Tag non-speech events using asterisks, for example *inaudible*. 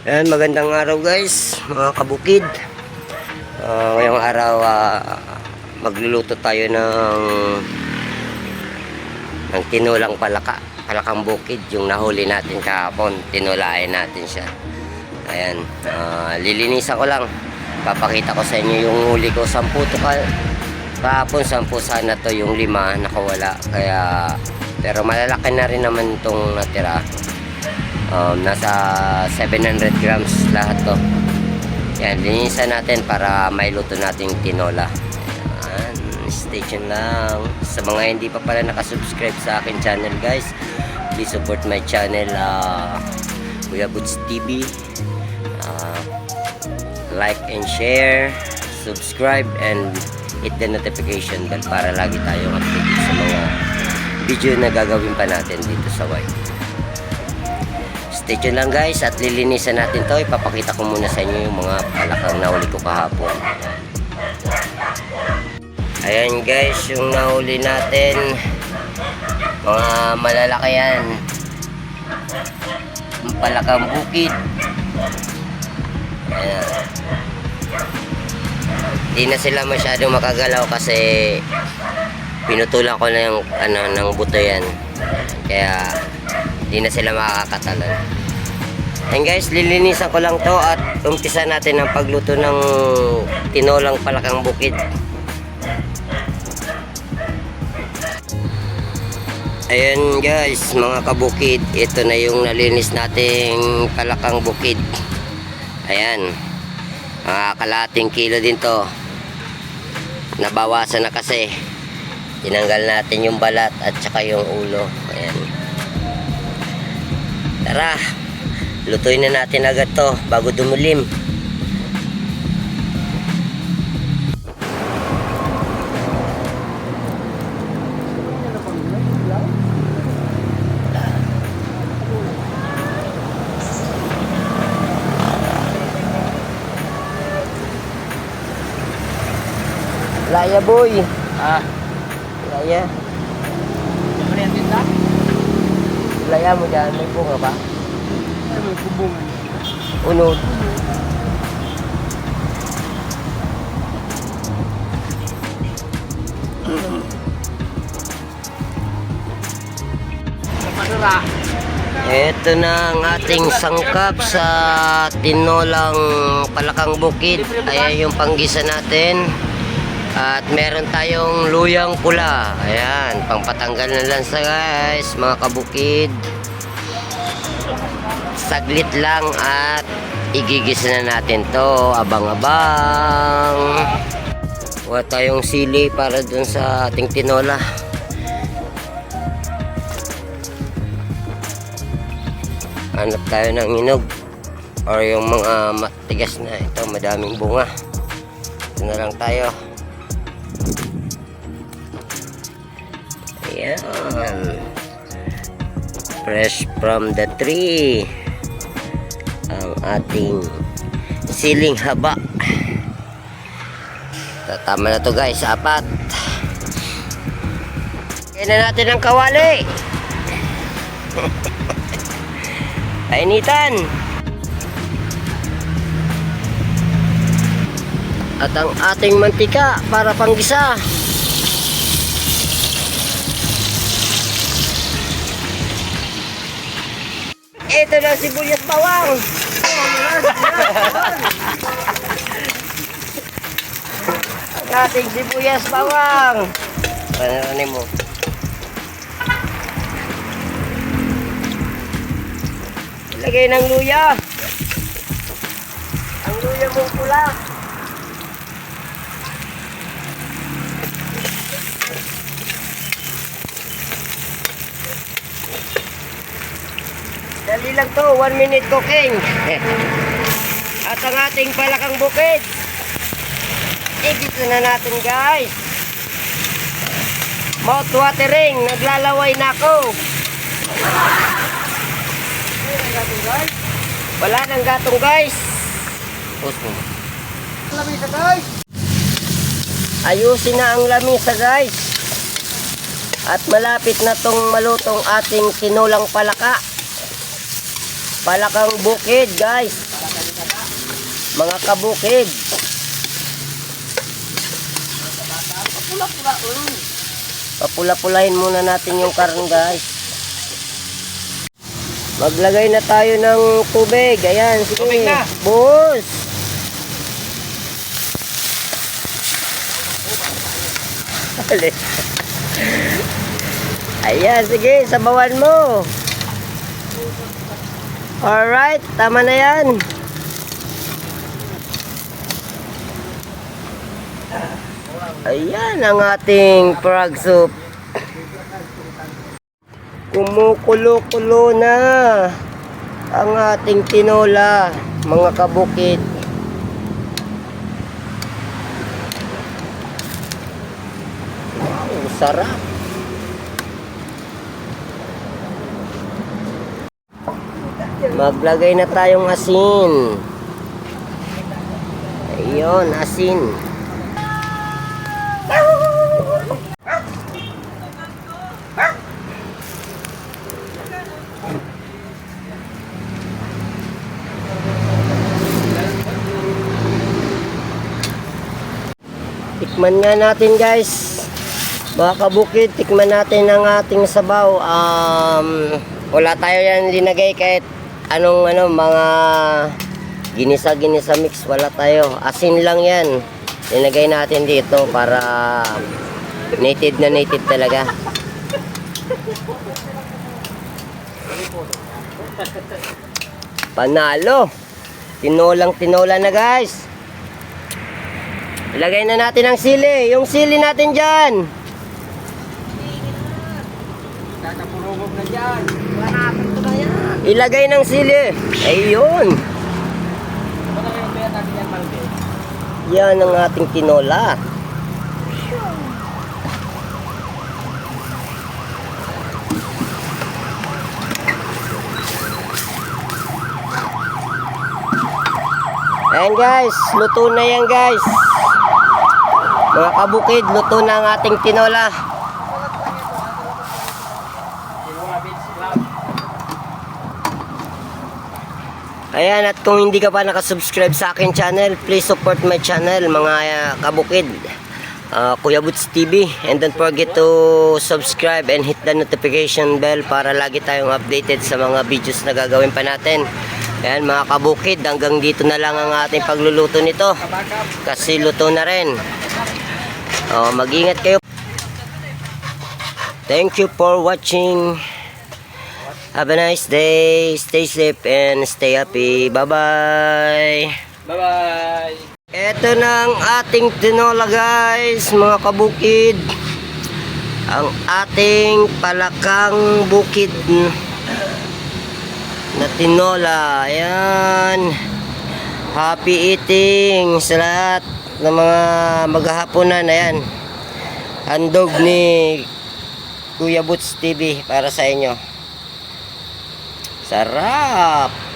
Ayan, magandang araw guys, mga kabukid. Ah, ngayong araw, ah, magluluto tayo ng ng tinulang palaka, palakang bukid, yung nahuli natin kahapon, tinulain natin siya. Ayan, ah, lilinisan ko lang. Papakita ko sa inyo yung huli ko, sampu to ka, kahapon, sampu sana to, yung lima, nakawala. Kaya, pero malalaki na rin naman itong natira. Um, nasa 700 grams lahat to. Yan, linisan natin para may luto nating tinola. Yan, stay tuned lang. Sa mga hindi pa pala nakasubscribe sa akin channel guys, please support my channel uh, Kuya Boots TV. Uh, like and share, subscribe and hit the notification bell para lagi tayong updated sa mga video na gagawin pa natin dito sa White. Stay tuned lang guys at lilinisan natin to. Ipapakita ko muna sa inyo yung mga palakang nahuli ko kahapon. Ayan guys, yung nahuli natin. Mga malalaki yan. Yung palakang bukid. Ayan. Di na sila masyadong makagalaw kasi pinutulan ko na yung ano, ng buto yan. Kaya di na sila makakatalan. And guys, lilinisan ko lang to at umpisa natin ang pagluto ng tinolang palakang bukid. Ayan guys, mga kabukid, ito na yung nalinis nating palakang bukid. Ayan, mga kalating kilo din to. Nabawasan na kasi. Tinanggal natin yung balat at saka yung ulo. Ayan. Tara, lutuin na natin agad to bago dumulim. Laya boy. Ah, Laya. Laya mo dyan. May bunga ba? Ano may kubungan? Unod. Ito na ang ating sangkap sa tinolang palakang bukid. Ayan yung panggisa natin. At meron tayong luyang pula. Ayan, pangpatanggal ng lansa guys, mga kabukid. Saglit lang at igigisa na natin to. Abang-abang. Kuha tayong sili para dun sa ating tinola. hanap tayo ng inog or yung mga matigas na ito madaming bunga ito na lang tayo ayan fresh from the tree ang ating siling haba Ito, tama na to guys apat kaya na natin ang kawali *laughs* Painitan. At ang ating mantika para panggisa. Ito na sibuyas bawang. Ang ating sibuyas bawang. Panaranin mo. Lagay ng luya. Ang luya mong pula. Dali lang to, one minute cooking. At ang ating palakang bukid. Igisa na natin guys. Mouth watering, naglalaway na ako. Wala nang gatong guys. Lamisa guys! Ayusin na ang lamisa guys. At malapit na tong malutong ating tinulang palaka. Palakang bukid guys. Mga kabukid. Papula-pulahin muna natin yung karne guys. Maglagay na tayo ng tubig. Ayan, sige. Tubig na. Ali. *laughs* Ayan, sige, sabawan mo. Alright, tama na yan. Ayan ang ating frog soup. Kumukulo-kulo na ang ating tinola, mga kabukid. Wow, sarap. Maglagay na tayong asin. Ayun, asin. Tikman nga natin guys. Mga kabukid, tikman natin ang ating sabaw. Um, wala tayo yan linagay kahit anong ano, mga ginisa-ginisa mix. Wala tayo. Asin lang yan. Linagay natin dito para native na native talaga. Panalo. Tinolang tinola na guys. Ilagay na natin ang sili. Yung sili natin dyan. Tatapurugog na dyan. Hanapin ko na yan. Ilagay ng sili. Ayun. Ano yung kaya natin yan, Malve? Yan ang ating tinola. Ayan guys, luto na yan guys. Mga kabukid, luto na ang ating tinola. Ayan, at kung hindi ka pa nakasubscribe sa akin channel, please support my channel, mga uh, kabukid. Uh, Kuya Boots TV. And don't forget to subscribe and hit the notification bell para lagi tayong updated sa mga videos na gagawin pa natin. Ayan, mga kabukid, hanggang dito na lang ang ating pagluluto nito. Kasi luto na rin. Oh, mag-ingat kayo. Thank you for watching. Have a nice day. Stay safe and stay happy. Bye-bye. Bye-bye. Ito na ang ating tinola guys, mga kabukid. Ang ating palakang bukid na tinola. Ayan. Happy eating sa lahat ng mga maghahaponan. Ayan. Handog ni Kuya Boots TV para sa inyo. Sarap!